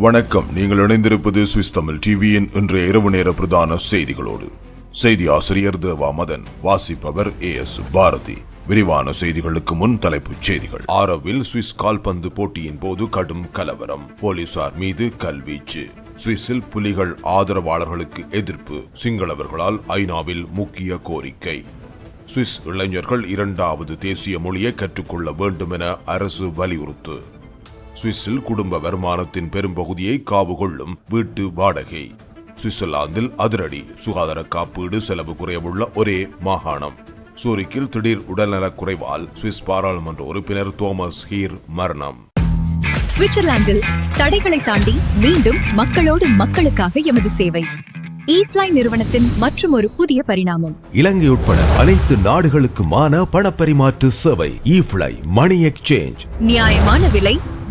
வணக்கம். நீங்கள் இணைந்திருப்பது சுவிஸ் தமிழ் டிவியின் இன்றைய இரவு நேர பிரதான செய்திகளோடு. செய்தி ஆசிரியர் தேவா மதன் வாசிப்பவர் ஏ எஸ் பாரதி. விரிவான செய்திகளுக்கு முன் தலைப்புச் செய்திகள். ஆரவில் சுவிஸ் கால்பந்து போட்டியின் போது கடும் கலவரம். போலீசார் மீது கல்வீச்சு சுவிஸில் புலிகள் ஆதரவாளர்களுக்கு எதிர்ப்பு. சிங்களவர்களால் ஐநாவில் முக்கிய கோரிக்கை. சுவிஸ் இளைஞர்கள் இரண்டாவது தேசிய மொழியை கற்றுக்கொள்ள வேண்டும் என அரசு வலியுறுத்து. சுவிஸில் குடும்ப வருமானத்தின் பெரும்பகுதியை காவு கொள்ளும் வீட்டு வாடகை. சுவிட்சர்லாந்தில் அதிரடி சுகாதார காப்பீடு செலவு குறைவுள்ள ஒரே மாகாணம். சூரிக்கில் திடீர் உடல்நலக் குறைவால் சுவிஸ் பாராளுமன்ற உறுப்பினர் தோமஸ் ஹீர் மரணம். சுவிட்சர்லாந்தில் தடைகளை தாண்டி மீண்டும் மக்களோடு மக்களுக்காக எமது சேவை. ஈஃப்ளை நிறுவனத்தின் மற்றும் ஒரு புதிய பரிணாமம். இலங்கை உட்பட அனைத்து நாடுகளுக்குமான பணப்பரிமாற்று சேவை இஃப்ளை மணி எக்ஸ்சேஞ்ச் நியாயமான விலை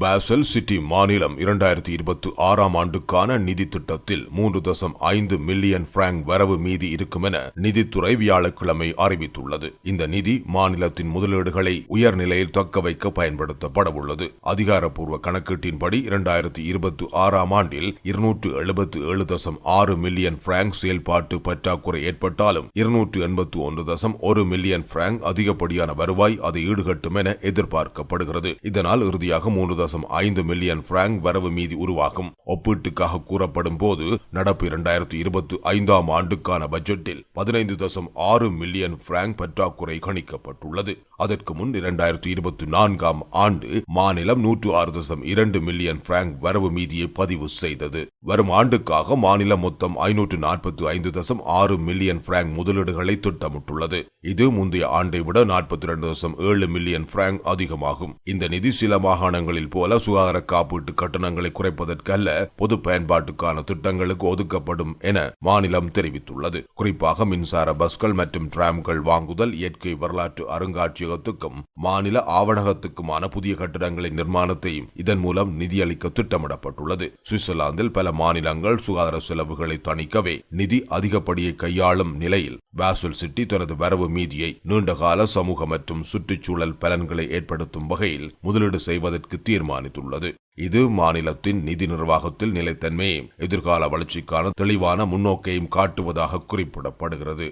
பாசல் சிட்டி மாநிலம் இரண்டாயிரத்தி இருபத்தி ஆறாம் ஆண்டுக்கான நிதி திட்டத்தில் மூன்று தசம் ஐந்து மில்லியன் பிராங்க் வரவு மீதி இருக்கும் என நிதித்துறை வியாழக்கிழமை அறிவித்துள்ளது. இந்த நிதி மாநிலத்தின் முதலீடுகளை உயர்நிலையில் தக்க வைக்க பயன்படுத்தப்படவுள்ளது அதிகாரப்பூர்வ கணக்கீட்டின்படி இரண்டாயிரத்தி இருபத்தி ஆறாம் ஆண்டில் இருநூற்று எழுபத்து ஏழு தசம் ஆறு மில்லியன் பிராங்க் செயல்பாட்டு பற்றாக்குறை ஏற்பட்டாலும் இருநூற்று எண்பத்து ஒன்று தசம் ஒரு மில்லியன் பிராங்க் அதிகப்படியான வருவாய் அதை ஈடுகட்டும் என எதிர்பார்க்கப்படுகிறது. இதனால் இறுதியாக மூன்று தசம் ஐந்து மில்லியன் பிராங்க் வரவு மீதி உருவாகும். ஒப்பீட்டுக்காக கூறப்படும் போது நடப்பு இரண்டாயிரத்தி இருபத்தி ஐந்தாம் ஆண்டுக்கான பட்ஜெட்டில் பதினைந்து தசம் ஆறு மில்லியன் பிராங்க் பற்றாக்குறை கணிக்கப்பட்டுள்ளது. அதற்கு முன் இரண்டாயிரத்தி இருபத்தி நான்காம் ஆண்டு மாநிலம் நூற்று ஆறு தசம் இரண்டு மில்லியன் பிராங்க் வரவு மீதியை பதிவு செய்தது. வரும் ஆண்டுக்காக மாநிலம் மொத்தம் ஐநூற்று நாற்பத்தி ஐந்து தசம் ஆறு மில்லியன் பிராங்க் முதலீடுகளை திட்டமிட்டுள்ளது. இது முந்தைய ஆண்டை விட நாற்பத்தி இரண்டு தசம் ஏழு மில்லியன் பிராங்க் அதிகமாகும். இந்த நிதி சில மாகாணங்களில் போல சுகாதார காப்பீட்டு கட்டணங்களை குறைப்பதற்கு அல்ல பொது பயன்பாட்டுக்கான திட்டங்களுக்கு ஒதுக்கப்படும் என மாநிலம் தெரிவித்துள்ளது. குறிப்பாக மின்சார பஸ்கள் மற்றும் டிராம்கள் வாங்குதல் இயற்கை வரலாற்று அருங்காட்சியகத்துக்கும் மாநில ஆவணகத்துக்குமான புதிய கட்டிடங்களின் நிர்மாணத்தையும் இதன் மூலம் நிதியளிக்க திட்டமிடப்பட்டுள்ளது. சுவிட்சர்லாந்தில் பல மாநிலங்கள் சுகாதார செலவுகளை தணிக்கவே நிதி அதிகப்படியை கையாளும் நிலையில் பாசல் சிட்டி தனது வரவு மீதியை நீண்டகால சமூக மற்றும் சுற்றுச்சூழல் பலன்களை ஏற்படுத்தும் வகையில் முதலீடு செய்வதற்கு தீர்மானித்துள்ளது. இது மாநிலத்தின் நிதி நிர்வாகத்தில் நிலைத்தன்மையை எதிர்கால வளர்ச்சிக்கான தெளிவான முன்னோக்கையும் காட்டுவதாக குறிப்பிடப்படுகிறது.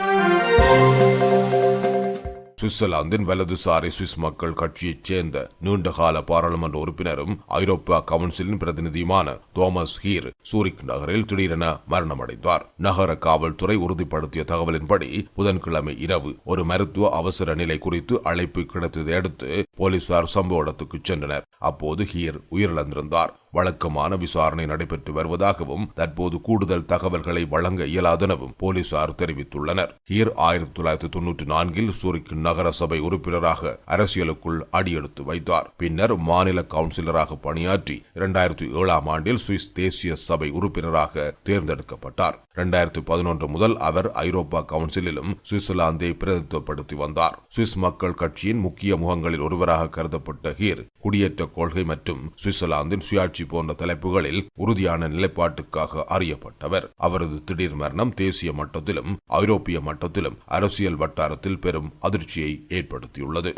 சுவிட்சர்லாந்தின் வலதுசாரி சுவிஸ் மக்கள் கட்சியைச் சேர்ந்த நீண்டகால பாராளுமன்ற உறுப்பினரும் ஐரோப்பா கவுன்சிலின் பிரதிநிதியுமான தோமஸ் ஹீர் சூரிக் நகரில் திடீரென மரணமடைந்தார். நகர காவல்துறை உறுதிப்படுத்திய தகவலின்படி புதன்கிழமை இரவு ஒரு மருத்துவ அவசர நிலை குறித்து அழைப்பு கிடைத்ததை அடுத்து போலீசார் சம்பவ இடத்துக்கு சென்றனர். அப்போது ஹீர் உயிரிழந்திருந்தார். வழக்கமான விசாரணை நடைபெற்று வருவதாகவும் தற்போது கூடுதல் தகவல்களை வழங்க இயலாதெனவும் போலீசார் தெரிவித்துள்ளனர். ஹீர் ஆயிரத்தி தொள்ளாயிரத்தி தொன்னூற்றி நான்கில் சூரிக் நகர சபை உறுப்பினராக அரசியலுக்குள் அடியெடுத்து வைத்தார். பின்னர் மாநில கவுன்சிலராக பணியாற்றி இரண்டாயிரத்தி ஏழாம் ஆண்டில் சுவிஸ் தேசிய சபை உறுப்பினராக தேர்ந்தெடுக்கப்பட்டார். இரண்டாயிரத்தி பதினொன்று முதல் அவர் ஐரோப்பா கவுன்சிலிலும் சுவிட்சர்லாந்தை பிரதித்துவப்படுத்தி வந்தார். சுவிஸ் மக்கள் கட்சியின் முக்கிய முகங்களில் ஒருவராக கருதப்பட்ட ஹீர் குடியேற்ற கொள்கை மற்றும் சுவிட்சர்லாந்தின் சுயாட்சி போன்ற தலைப்புகளில் உறுதியான நிலைப்பாட்டுக்காக அறியப்பட்டவர். அவரது திடீர் மரணம் தேசிய மட்டத்திலும் ஐரோப்பிய மட்டத்திலும் அரசியல் வட்டாரத்தில் பெரும் அதிர்ச்சியை ஏற்படுத்தியுள்ளது.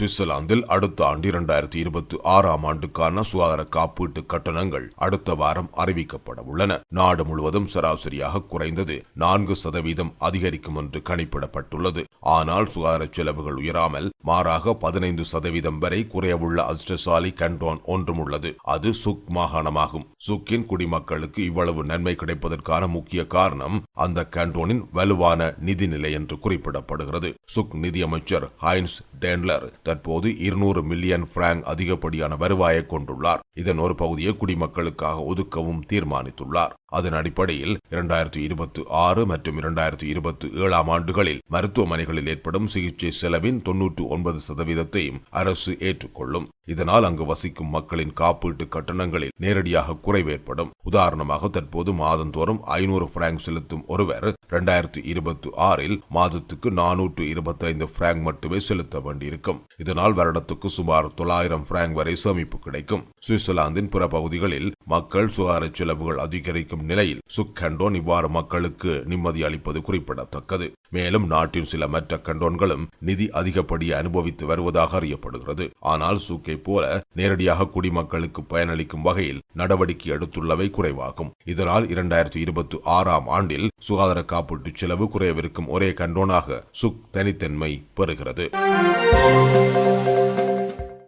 சுவிட்சர்லாந்தில் அடுத்த ஆண்டு இரண்டாயிரத்தி இருபத்தி ஆறாம் ஆண்டுக்கான சுகாதார காப்பீட்டு கட்டணங்கள் அடுத்த வாரம் அறிவிக்கப்பட உள்ளன. நாடு முழுவதும் சராசரியாக குறைந்தது நான்கு சதவீதம் அதிகரிக்கும் என்று கணிப்பிடப்பட்டுள்ளது. ஆனால் சுகாதார செலவுகள் உயராமல் மாறாக பதினைந்து சதவீதம் வரை குறையவுள்ள அதிர்ஷ்டசாலி கண்டோன் ஒன்றும் உள்ளது. அது சுக் மாகாணமாகும். சுக்கின் குடிமக்களுக்கு இவ்வளவு நன்மை கிடைப்பதற்கான முக்கிய காரணம் அந்த கண்டோனின் வலுவான நிதிநிலை என்று குறிப்பிடப்படுகிறது. சுக் நிதியமைச்சர் ஹைன்ஸ் டேன்லர் தற்போது இருநூறு மில்லியன் பிராங்க் அதிகப்படியான வருவாயை கொண்டுள்ளார். இதன் ஒரு பகுதியை குடிமக்களுக்காக ஒதுக்கவும் தீர்மானித்துள்ளார். அதன் அடிப்படையில் இரண்டாயிரத்தி இருபத்தி ஆறு மற்றும் இரண்டாயிரத்தி இருபத்தி ஏழாம் ஆண்டுகளில் மருத்துவமனைகளில் ஏற்படும் சிகிச்சை செலவின் தொன்னூற்று ஒன்பது சதவீதத்தையும் அரசு ஏற்றுக்கொள்ளும். இதனால் அங்கு வசிக்கும் மக்களின் காப்பீட்டு கட்டணங்களில் நேரடியாக குறைவு ஏற்படும். உதாரணமாக தற்போது மாதந்தோறும் ஐநூறு பிராங்க் செலுத்தும் ஒருவர் இரண்டாயிரத்தி இருபத்தி ஆறில் மாதத்துக்கு நானூற்று இருபத்தைந்து பிராங்க் மட்டுமே செலுத்த வேண்டியிருக்கும். இதனால் வருடத்துக்கு சுமார் தொள்ளாயிரம் பிராங்க் வரை சேமிப்பு கிடைக்கும். சுவிட்சர்லாந்தின் பிற பகுதிகளில் மக்கள் சுகாதார செலவுகள் அதிகரிக்கும் நிலையில் சுக் கண்டோன் இவ்வாறு மக்களுக்கு நிம்மதி அளிப்பது குறிப்பிடத்தக்கது. மேலும் நாட்டின் சில மற்ற கண்டோன்களும் நிதி அதிகப்படி அனுபவித்து வருவதாக அறியப்படுகிறது. ஆனால் சூக்கை போல நேரடியாக குடிமக்களுக்கு பயனளிக்கும் வகையில் நடவடிக்கை எடுத்துள்ளவை குறைவாகும். இதனால் இரண்டாயிரத்தி இருபத்தி ஆறாம் ஆண்டில் சுகாதார காப்பீட்டு செலவு குறையவிருக்கும் ஒரே கண்டோனாக சுக் தனித்தன்மை பெறுகிறது.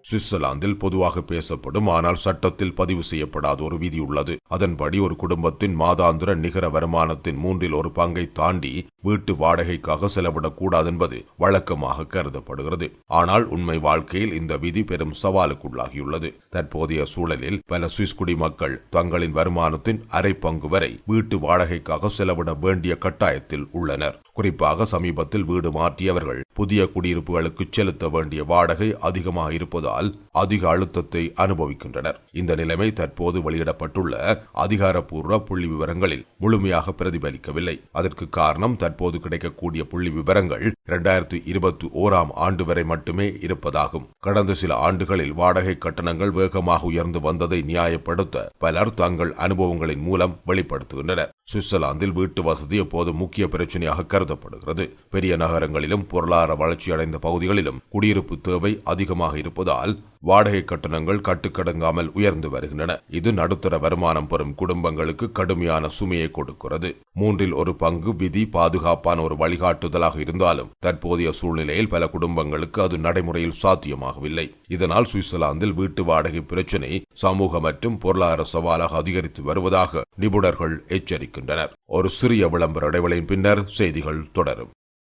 சுவிட்சர்லாந்தில் பொதுவாக பேசப்படும் ஆனால் சட்டத்தில் பதிவு செய்யப்படாத ஒரு விதி உள்ளது. அதன்படி ஒரு குடும்பத்தின் மாதாந்திர நிகர வருமானத்தின் மூன்றில் ஒரு பங்கை தாண்டி வீட்டு வாடகைக்காக செலவிடக்கூடாது என்பது வழக்கமாக கருதப்படுகிறது. ஆனால் உண்மை வாழ்க்கையில் இந்த விதி பெரும் சவாலுக்குள்ளாகியுள்ளது. தற்போதைய சூழலில் பல சுவிஸ் குடிமக்கள் தங்களின் வருமானத்தின் அரை பங்கு வரை வீட்டு வாடகைக்காக செலவிட வேண்டிய கட்டாயத்தில் உள்ளனர். குறிப்பாக சமீபத்தில் வீடு மாற்றியவர்கள் புதிய குடியிருப்புகளுக்கு செலுத்த வேண்டிய வாடகை அதிகமாக இருப்பதால் அதிக அழுத்தத்தை அனுபவிக்கின்றனர். இந்த நிலைமை தற்போது வெளியிடப்பட்டுள்ள அதிகாரப்பூர்வ புள்ளி விவரங்களில் முழுமையாக பிரதிபலிக்கவில்லை. அதற்கு காரணம் தற்போது கிடைக்கக்கூடிய புள்ளி விவரங்கள் இரண்டாயிரத்தி இருபத்தி ஓராம் ஆண்டு வரை மட்டுமே இருப்பதாகும். கடந்த சில ஆண்டுகளில் வாடகை கட்டணங்கள் வேகமாக உயர்ந்து வந்ததை நியாயப்படுத்த பலர் தங்கள் அனுபவங்களின் மூலம் வெளிப்படுத்துகின்றனர். சுவிட்சர்லாந்தில் வீட்டு வசதி எப்போது முக்கிய பிரச்சனையாக கருதப்படுகிறது. பெரிய நகரங்களிலும் பொருளாதார வளர்ச்சி அடைந்த பகுதிகளிலும் குடியிருப்பு தேவை அதிகமாக இருப்பதால் வாடகை கட்டணங்கள் கட்டுக்கடங்காமல் உயர்ந்து வருகின்றன. இது நடுத்தர வருமானம் பெறும் குடும்பங்களுக்கு கடுமையான சுமையை கொடுக்கிறது. மூன்றில் ஒரு பங்கு விதி பாதுகாப்பான ஒரு வழிகாட்டுதலாக இருந்தாலும் தற்போதைய சூழ்நிலையில் பல குடும்பங்களுக்கு அது நடைமுறையில் சாத்தியமாகவில்லை. இதனால் சுவிட்சர்லாந்தில் வீட்டு வாடகை பிரச்சினை சமூக மற்றும் பொருளாதார சவாலாக அதிகரித்து வருவதாக நிபுணர்கள் எச்சரிக்கின்றனர். ஒரு சிறிய விளம்பர இடைவெளியின் பின்னர் செய்திகள் தொடரும்.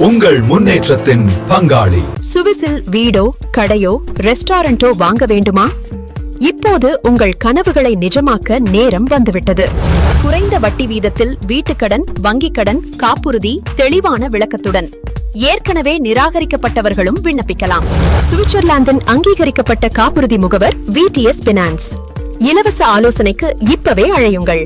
உங்கள் முன்னேற்றத்தின் பங்காளி. சுவிசில் வீடோ கடையோ ரெஸ்டாரண்டோ வாங்க வேண்டுமா? இப்போது உங்கள் கனவுகளை நிஜமாக்க நேரம் வந்துவிட்டது. குறைந்த வட்டி வீதத்தில் வீட்டுக்கடன் வங்கிக் கடன் காப்புறுதி தெளிவான விளக்கத்துடன் ஏற்கனவே நிராகரிக்கப்பட்டவர்களும் விண்ணப்பிக்கலாம். சுவிட்சர்லாந்தின் அங்கீகரிக்கப்பட்ட காப்புறுதி முகவர் விடிஎஸ் பினான்ஸ் இலவச ஆலோசனைக்கு இப்பவே அழையுங்கள்.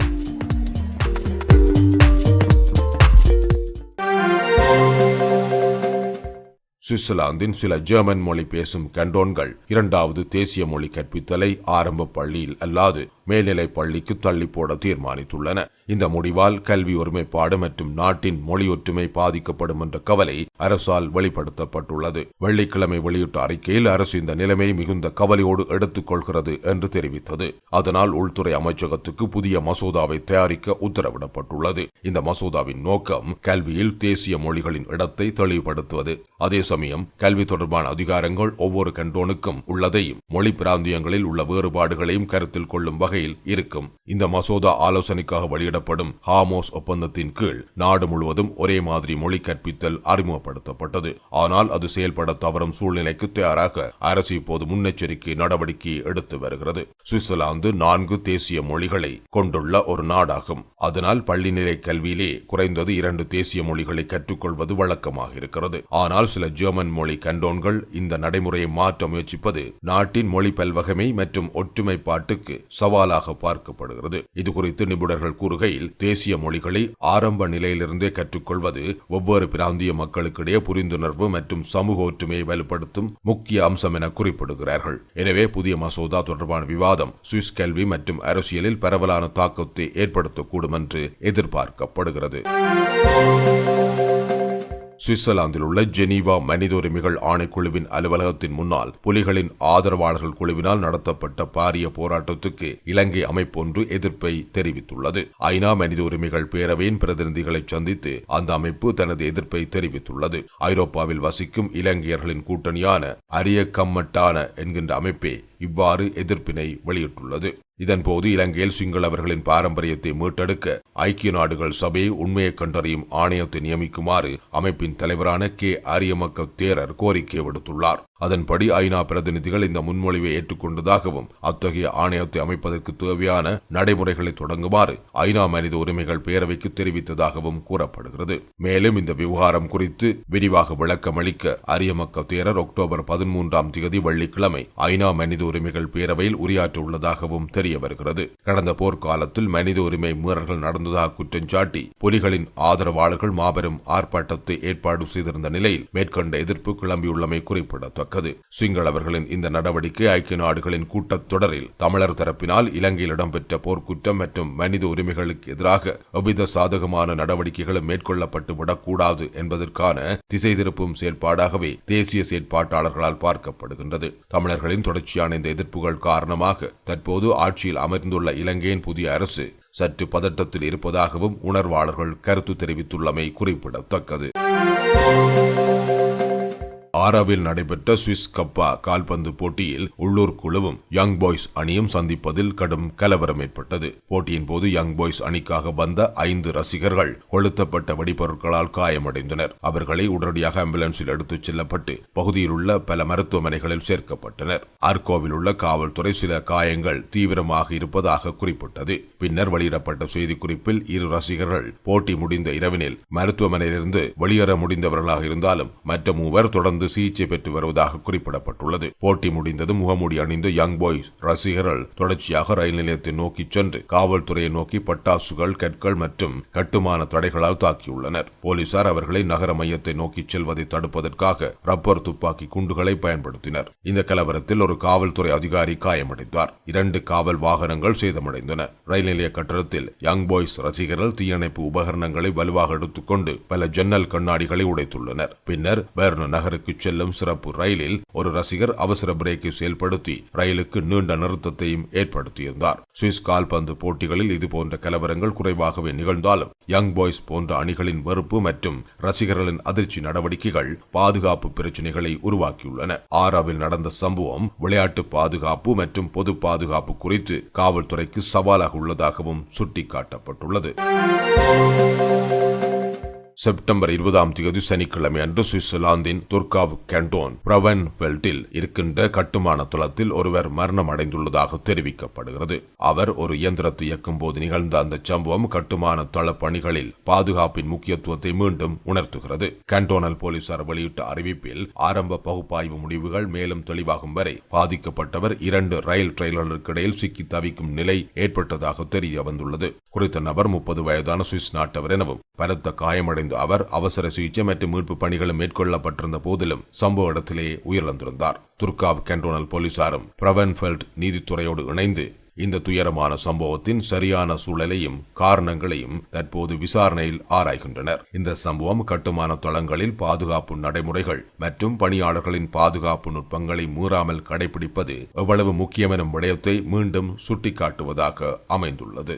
சுவிட்சர்லாந்தின் சில ஜெர்மன் மொழி பேசும் கண்டோன்கள் இரண்டாவது தேசிய மொழி கற்பித்தலை ஆரம்ப பள்ளியில் அல்லாது மேல்நிலை பள்ளிக்கு தள்ளி போட தீர்மானித்துள்ளன. இந்த முடிவால் கல்வி ஒருமைப்பாடு மற்றும் நாட்டின் மொழி ஒற்றுமை பாதிக்கப்படும் என்ற கவலை அரசால் வெளிப்படுத்தப்பட்டுள்ளது. வெள்ளிக்கிழமை வெளியிட்ட அறிக்கையில் அரசு இந்த நிலைமை மிகுந்த கவலையோடு எடுத்துக் கொள்கிறது என்று தெரிவித்தது. அதனால் உள்துறை அமைச்சகத்துக்கு புதிய மசோதாவை தயாரிக்க உத்தரவிடப்பட்டுள்ளது. இந்த மசோதாவின் நோக்கம் கல்வியில் தேசிய மொழிகளின் இடத்தை தெளிவுபடுத்துவது. அதே சமயம் கல்வி தொடர்பான அதிகாரங்கள் ஒவ்வொரு கண்டோனுக்கும் உள்ளதையும் மொழி பிராந்தியங்களில் உள்ள வேறுபாடுகளையும் கருத்தில் கொள்ளும் வகை வகையில் இருக்கும். இந்த மசோதா ஆலோசனைக்காக வெளியிடப்படும் ஹாமோஸ் ஒப்பந்தத்தின் கீழ் நாடு முழுவதும் ஒரே மாதிரி மொழி கற்பித்தல் அறிமுகப்படுத்தப்பட்டது. ஆனால் அது செயல்பட தவறும் சூழ்நிலைக்கு தயாராக அரசு இப்போது முன்னெச்சரிக்கை நடவடிக்கை எடுத்து வருகிறது. சுவிட்சர்லாந்து நான்கு தேசிய மொழிகளை கொண்டுள்ள ஒரு நாடாகும். அதனால் பள்ளி நிலை கல்வியிலே குறைந்தது இரண்டு தேசிய மொழிகளை கற்றுக்கொள்வது வழக்கமாக இருக்கிறது. ஆனால் சில ஜெர்மன் மொழி கண்டோன்கள் இந்த நடைமுறையை மாற்ற முயற்சிப்பது நாட்டின் மொழி பல்வகமை மற்றும் ஒற்றுமைப்பாட்டுக்கு சவால் சவாலாக பார்க்கப்படுகிறது. இது குறித்து நிபுணர்கள் கூறுகையில் தேசிய மொழிகளை ஆரம்ப நிலையிலிருந்தே கற்றுக்கொள்வது ஒவ்வொரு பிராந்திய மக்களுக்கிடையே புரிந்துணர்வு மற்றும் சமூக ஒற்றுமையை வலுப்படுத்தும் முக்கிய அம்சம் என குறிப்பிடுகிறார்கள். எனவே புதிய மசோதா தொடர்பான விவாதம் சுவிஸ் கல்வி மற்றும் அரசியலில் பரவலான தாக்கத்தை ஏற்படுத்தக்கூடும் என்று எதிர்பார்க்கப்படுகிறது. சுவிட்சர்லாந்தில் உள்ள ஜெனீவா மனித உரிமைகள் ஆணைக்குழுவின் அலுவலகத்தின் முன்னால் புலிகளின் ஆதரவாளர்கள் குழுவினால் நடத்தப்பட்ட பாரிய போராட்டத்துக்கு இலங்கை அமைப்பொன்று எதிர்ப்பை தெரிவித்துள்ளது. ஐநா மனித உரிமைகள் பேரவையின் பிரதிநிதிகளை சந்தித்து அந்த அமைப்பு தனது எதிர்ப்பை தெரிவித்துள்ளது. ஐரோப்பாவில் வசிக்கும் இலங்கையர்களின் கூட்டணியான அரிய கம்மட்டான என்கின்ற அமைப்பே இவ்வாறு எதிர்ப்பினை வெளியிட்டுள்ளது. இதன்போது இலங்கையில் சிங்களவர்களின் பாரம்பரியத்தை மீட்டெடுக்க ஐக்கிய நாடுகள் சபையை உண்மையை கண்டறியும் ஆணையத்தை நியமிக்குமாறு அமைப்பின் தலைவரான கே. அரியமக்க தேரர் கோரிக்கை விடுத்துள்ளார். அதன்படி ஐநா பிரதிநிதிகள் இந்த முன்மொழிவை ஏற்றுக்கொண்டதாகவும் அத்தகைய ஆணையத்தை அமைப்பதற்கு தேவையான நடைமுறைகளை தொடங்குமாறு ஐநா மனித உரிமைகள் பேரவைக்கு தெரிவித்ததாகவும் கூறப்படுகிறது. மேலும் இந்த விவகாரம் குறித்து விரிவாக விளக்கம் அளிக்க அரியமக்க தேரர் அக்டோபர் பதிமூன்றாம் தேதி வெள்ளிக்கிழமை ஐநா மனித உரிமைகள் பேரவையில் உரையாற்றியுள்ளதாகவும் தெரிய வருகிறது கடந்த போர்க்காலத்தில் மனித உரிமை மீறல்கள் நடந்ததாக குற்றம் சாட்டி புலிகளின் ஆதரவாளர்கள் மாபெரும் ஆர்ப்பாட்டத்தை ஏற்பாடு செய்திருந்த நிலையில் மேற்கொண்ட எதிர்ப்பு கிளம்பியுள்ளமை குறிப்பிடத்தக்கது. சிங்களவர்களின் இந்த நடவடிக்கை ஐக்கிய நாடுகளின் கூட்டத்தொடரில் தமிழர் தரப்பினால் இலங்கையில் இடம்பெற்ற போர்க்குற்றம் மற்றும் மனித உரிமைகளுக்கு எதிராக எவ்வித சாதகமான நடவடிக்கைகளும் மேற்கொள்ளப்பட்டு விடக்கூடாது என்பதற்கான திசை திருப்பும் செயற்பாடாகவே தேசிய செயற்பாட்டாளர்களால் பார்க்கப்படுகின்றது. தமிழர்களின் தொடர்ச்சியான இந்த எதிர்ப்புகள் காரணமாக தற்போது ஆட்சியில் அமர்ந்துள்ள இலங்கையின் புதிய அரசு சற்று பதட்டத்தில் இருப்பதாகவும் உணர்வாளர்கள் கருத்து தெரிவித்துள்ளமை குறிப்பிடத்தக்கது. ஆறாவில் நடைபெற்ற சுவிஸ் கப்பா கால்பந்து போட்டியில் உள்ளூர் குழுவும் யங் பாய்ஸ் அணியும் சந்திப்பதில் கடும் கலவரம் ஏற்பட்டது. போட்டியின் போது யங் பாய்ஸ் அணிக்காக வந்த ஐந்து ரசிகர்கள் கொளுத்தப்பட்ட வெடிபொருட்களால் காயமடைந்தனர். அவர்களை உடனடியாக ஆம்புலன்ஸில் எடுத்துச் செல்லப்பட்டு பகுதியில் உள்ள பல மருத்துவமனைகளில் சேர்க்கப்பட்டனர். ஆர்கோவில் உள்ள காவல்துறை சில காயங்கள் தீவிரமாக இருப்பதாக குறிப்பிட்டது. பின்னர் வெளியிடப்பட்ட செய்திக்குறிப்பில் இரு ரசிகர்கள் போட்டி முடிந்த இரவினில் மருத்துவமனையிலிருந்து வெளியேற முடிந்தவர்களாக இருந்தாலும் மற்ற மூவர் தொடர்ந்து சிகிச்சை பெற்று வருவதாக குறிப்பிடப்பட்டுள்ளது. போட்டி முடிந்தது முகமூடி அணிந்த யங் பாய்ஸ் ரசிகர்கள் தொடர்ச்சியாக ரயில் நிலையத்தை நோக்கி சென்று காவல்துறையை நோக்கி பட்டாசுகள் கற்கள் மற்றும் கட்டுமான தடைகளால் தாக்கியுள்ளனர். போலீசார் அவர்களை நகர மையத்தை நோக்கி செல்வதை தடுப்பதற்காக ரப்பர் துப்பாக்கி குண்டுகளை பயன்படுத்தினர். இந்த கலவரத்தில் ஒரு காவல்துறை அதிகாரி காயமடைந்தார். இரண்டு காவல் வாகனங்கள் சேதமடைந்தன. ரயில் நிலைய கட்டடத்தில் யங் பாய்ஸ் ரசிகர்கள் தீயணைப்பு உபகரணங்களை வலுவாக எடுத்துக்கொண்டு பல ஜன்னல் கண்ணாடிகளை உடைத்துள்ளனர். பின்னர் பெர்ன் நகருக்கு செல்லும் சிறப்பு ரயிலில் ஒரு ரசிகர் அவசர பிரேக்கை செயல்படுத்தி ரயிலுக்கு நீண்ட நிறுத்தத்தையும் ஏற்படுத்தியிருந்தார். சுவிஸ் கால்பந்து போட்டிகளில் இதுபோன்ற கலவரங்கள் குறைவாகவே நிகழ்ந்தாலும் யங் பாய்ஸ் போன்ற அணிகளின் வெறுப்பு மற்றும் ரசிகர்களின் அதிர்ச்சி நடவடிக்கைகள் பாதுகாப்பு பிரச்சினைகளை உருவாக்கியுள்ளன. ஆராவில் நடந்த சம்பவம் விளையாட்டு பாதுகாப்பு மற்றும் பொது பாதுகாப்பு குறித்து காவல்துறைக்கு சவாலாக உள்ளதாகவும் சுட்டிக்காட்டப்பட்டுள்ளது. செப்டம்பர் இருபதாம் தேதி சனிக்கிழமை அன்று சுவிட்சர்லாந்தின் துர்காவ் கேண்டோன் பிரவன் வெல்டில் இருக்கின்ற கட்டுமான தளத்தில் ஒருவர் மரணம் அடைந்துள்ளதாக தெரிவிக்கப்படுகிறது. அவர் ஒரு இயந்திரத்தை இயக்கும் போது நிகழ்ந்த அந்த சம்பவம் கட்டுமான தள பணிகளில் பாதுகாப்பின் முக்கியத்துவத்தை மீண்டும் உணர்த்துகிறது. கேண்டோனல் போலீசார் வெளியிட்ட அறிவிப்பில் ஆரம்ப பகுப்பாய்வு முடிவுகள் மேலும் தெளிவாகும் வரை பாதிக்கப்பட்டவர் இரண்டு ரயில் ட்ரெயிலர்களுக்கு இடையில் சிக்கி தவிக்கும் நிலை ஏற்பட்டதாக தெரிய வந்துள்ளது. குறித்த நபர் முப்பது வயதான சுவிஸ் நாட்டவர் எனவும் பலத்த காயமடைந்த அவர் அவசர சிகிச்சை மற்றும் மீட்பு பணிகளும் மேற்கொள்ளப்பட்டிருந்த போதிலும் சம்பவ இடத்திலேயே உயிரிழந்திருந்தார். துர்காவ் கேண்டோனல் போலீசாரும் பிரவன்ஃபெல்ட் நீதித்துறையோடு இணைந்து இந்த துயரமான சம்பவத்தின் சரியான சூழலையும் காரணங்களையும் தற்போது விசாரணையில் ஆராய்கின்றனர். இந்த சம்பவம் கட்டுமான தளங்களில் பாதுகாப்பு நடைமுறைகள் மற்றும் பணியாளர்களின் பாதுகாப்பு நுட்பங்களை மீறாமல் கடைபிடிப்பது எவ்வளவு முக்கியம் விடயத்தை மீண்டும் சுட்டிக்காட்டுவதாக அமைந்துள்ளது.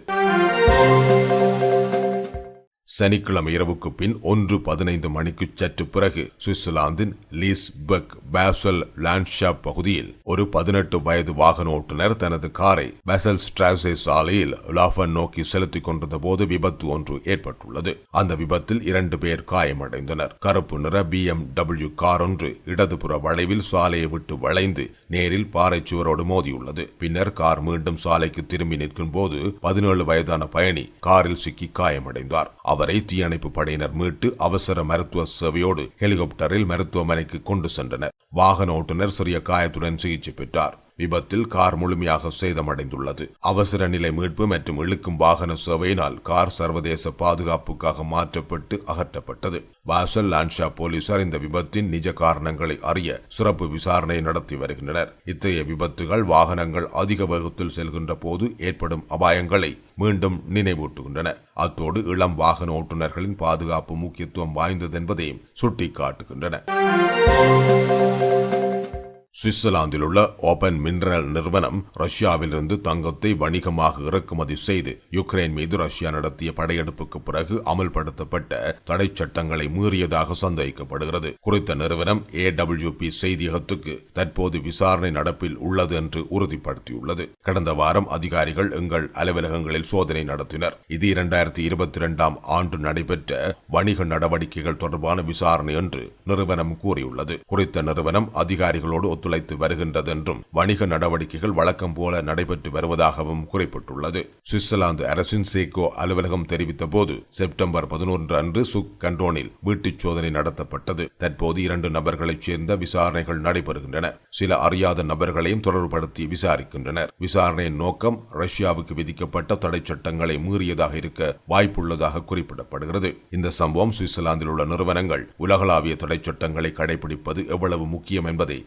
சனிக்கிழமை இரவுக்கு பின் ஒன்று பதினைந்து மணிக்கு சற்று பிறகு சுவிட்சர்லாந்தின் லீஸ்பெக் பேசல் லான்ஷா பகுதியில் ஒரு பதினெட்டு வயது வாகன ஓட்டுநர் தனது காரை பெசல் ஸ்ட்ராசே சாலையில் லாஃபன் நோக்கி செலுத்திக் கொண்டிருந்த போது விபத்து ஒன்று ஏற்பட்டுள்ளது. அந்த விபத்தில் இரண்டு பேர் காயமடைந்தனர். கருப்பு நிற பி எம் டபிள்யூ கார் ஒன்று இடதுபுற வளைவில் சாலையை விட்டு வளைந்து நேரில் பாறை சுவரோடு மோதியுள்ளது. பின்னர் கார் மீண்டும் சாலைக்கு திரும்பி நிற்கும் போது பதினேழு வயதான பயணி காரில் சிக்கி காயமடைந்தார். அவரை தீயணைப்பு படையினர் மீட்டு அவசர மருத்துவ சேவையோடு ஹெலிகாப்டரில் மருத்துவமனைக்கு கொண்டு சென்றனர். வாகன ஓட்டுநர் சிறிய காயத்துடன் சிகிச்சை பெற்றார். விபத்தில் கார் முழுமையாக சேதமடைந்துள்ளது. அவசர நிலை மீட்பு மற்றும் இழுக்கும் வாகன சேவையினால் கார் சர்வதேச பாதுகாப்புக்காக மாற்றப்பட்டு அகற்றப்பட்டது. பாசல் லான்ஷா போலீசார் இந்த விபத்தின் நிஜ காரணங்களை அறிய சிறப்பு விசாரணை நடத்தி வருகின்றனர். இத்தகைய விபத்துகள் வாகனங்கள் அதிக வேகத்தில் செல்கின்ற போது ஏற்படும் அபாயங்களை மீண்டும் நினைவூட்டுகின்றன. அத்தோடு இளம் வாகன ஓட்டுநர்களின் பாதுகாப்பு முக்கியத்துவம் வாய்ந்தது என்பதையும் சுட்டிக்காட்டுகின்றன. சுவிட்சர்லாந்திலுள்ள ஓபன் மினரல் நிறுவனம் ரஷ்யாவிலிருந்து தங்கத்தை வணிகமாக இறக்குமதி செய்து யுக்ரைன் மீது ரஷ்யா நடத்திய படையெடுப்புக்கு பிறகு அமல்படுத்தப்பட்ட தடை சட்டங்களை மீறியதாக சந்தேகிக்கப்படுகிறது. குறித்த நிறுவனம் ஏடபிள்யூபி செய்தியகத்துக்கு தற்போது விசாரணை நடப்பில் உள்ளது என்று உறுதிப்படுத்தியுள்ளது. கடந்த வாரம் அதிகாரிகள் எங்கள் அலுவலகங்களில் சோதனை நடத்தினர். இது இரண்டாயிரத்தி இருபத்தி இரண்டாம் ஆண்டு நடைபெற்ற வணிக நடவடிக்கைகள் தொடர்பான விசாரணை என்று நிறுவனம் கூறியுள்ளது. குறித்த நிறுவனம் அதிகாரிகளோடு ஒத்துழைத்து வருகின்றது என்றும் வணிக நடவடிக்கைகள் வழக்கம் போல நடைபெற்று வருவதாகவும் குறிப்பிட்டுள்ளது. சுவிட்சர்லாந்து அரசின் சேகோ அலுவலகம் தெரிவித்த போது செப்டம்பர் பதினொன்று அன்று சுக் கண்டோனில் வீட்டுச் சோதனை நடத்தப்பட்டது. தற்போது இரண்டு நபர்களைச் சேர்ந்த விசாரணைகள் நடைபெறுகின்றன. சில அறியாத நபர்களையும் தொடர்புபடுத்தி விசாரிக்கின்றனர். விசாரணையின் நோக்கம் ரஷ்யாவுக்கு விதிக்கப்பட்ட தடை சட்டங்களை மீறியதாக இருக்க வாய்ப்புள்ளதாக குறிப்பிடப்படுகிறது. இந்த சம்பவம் சுவிட்சர்லாந்தில் உள்ள நிறுவனங்கள் உலகளாவிய தடை சட்டங்களை கடைபிடிப்பது எவ்வளவு முக்கியம் என்பதை